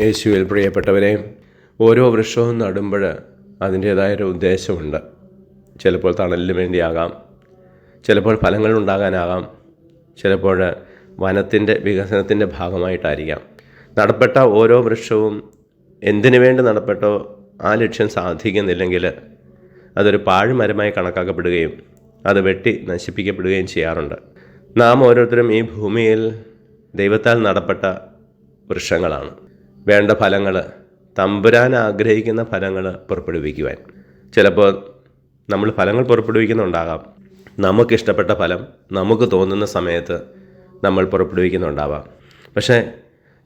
യേശുവിൽ പ്രിയപ്പെട്ടവരെ ഓരോ വൃക്ഷവും നടുമ്പോൾ അതിന്റേതായൊരു ഉദ്ദേശമുണ്ട്. ചിലപ്പോൾ തണലിന് വേണ്ടിയാകാം ചിലപ്പോൾ ഫലങ്ങൾ ഉണ്ടാകാനാകാം ചിലപ്പോൾ വനത്തിന്റെ വികസനത്തിന്റെ ഭാഗമായിട്ടായിരിക്കാം. നടപ്പെട്ട ഓരോ വൃക്ഷവും എന്തിനു വേണ്ടി നടപ്പെട്ടോ ആ ലക്ഷ്യം സാധിക്കുന്നില്ലെങ്കിൽ അതൊരു പാഴ്മരമായി കണക്കാക്കപ്പെടുകയും അത് വെട്ടി നശിപ്പിക്കപ്പെടുകയും ചെയ്യാറുണ്ട്. നാം ഓരോരുത്തരും ഈ ഭൂമിയിൽ ദൈവത്താൽ നടപ്പെട്ട വൃക്ഷങ്ങളാണ്. വേണ്ട ഫലങ്ങൾ തമ്പുരാൻ ആഗ്രഹിക്കുന്ന ഫലങ്ങൾ പുറപ്പെടുവിക്കുവാൻ. ചിലപ്പോൾ നമ്മൾ ഫലങ്ങൾ പുറപ്പെടുവിക്കുന്നുണ്ടാകാം. നമുക്കിഷ്ടപ്പെട്ട ഫലം നമുക്ക് തോന്നുന്ന സമയത്ത് നമ്മൾ പുറപ്പെടുവിക്കുന്നുണ്ടാവാം. പക്ഷേ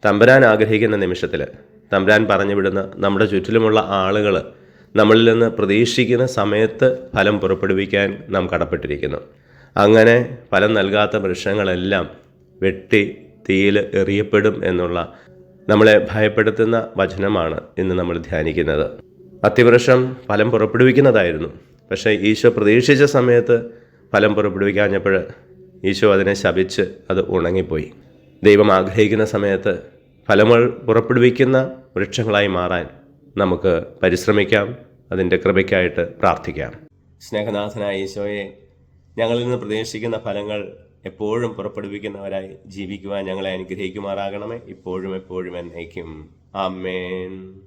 തമ്പുരാൻ ആഗ്രഹിക്കുന്ന നിമിഷത്തിൽ തമ്പുരാൻ പറഞ്ഞു വിടുന്ന നമ്മുടെ ചുറ്റിലുമുള്ള ആളുകൾ നമ്മളിൽ നിന്ന് പ്രതീക്ഷിക്കുന്ന സമയത്ത് ഫലം പുറപ്പെടുവിക്കാൻ നാം കടപ്പെട്ടിരിക്കുന്നു. അങ്ങനെ ഫലം നൽകാത്ത വൃക്ഷങ്ങളെല്ലാം വെട്ടി തീയിൽ എറിയപ്പെടും എന്നുള്ള നമ്മളെ ഭയപ്പെടുത്തുന്ന വചനമാണ് ഇന്ന് നമ്മൾ ധ്യാനിക്കുന്നത്. അത്തിവൃക്ഷം ഫലം പുറപ്പെടുവിക്കുന്നതായിരുന്നു. പക്ഷേ ഈശോ പ്രതീക്ഷിച്ച സമയത്ത് ഫലം പുറപ്പെടുവിക്കാഞ്ഞപ്പോൾ ഈശോ അതിനെ ശപിച്ച് അത് ഉണങ്ങിപ്പോയി. ദൈവം ആഗ്രഹിക്കുന്ന സമയത്ത് ഫലങ്ങൾ പുറപ്പെടുവിക്കുന്ന വൃക്ഷങ്ങളായി മാറാൻ നമുക്ക് പരിശ്രമിക്കാം അതിന്റെ കൃപയ്ക്കായിട്ട് പ്രാർത്ഥിക്കാം. സ്നേഹനാഥനായ ഈശോയെ ഞങ്ങളിൽ നിന്ന് പ്രതീക്ഷിക്കുന്ന ഫലങ്ങൾ എപ്പോഴും പുറപ്പെടുവിക്കുന്നവരായി ജീവിക്കുവാൻ ഞങ്ങളെ അനുഗ്രഹിക്കുമാറാകണമേ. ഇപ്പോഴും എപ്പോഴും എന്നേക്കും. ആമേൻ.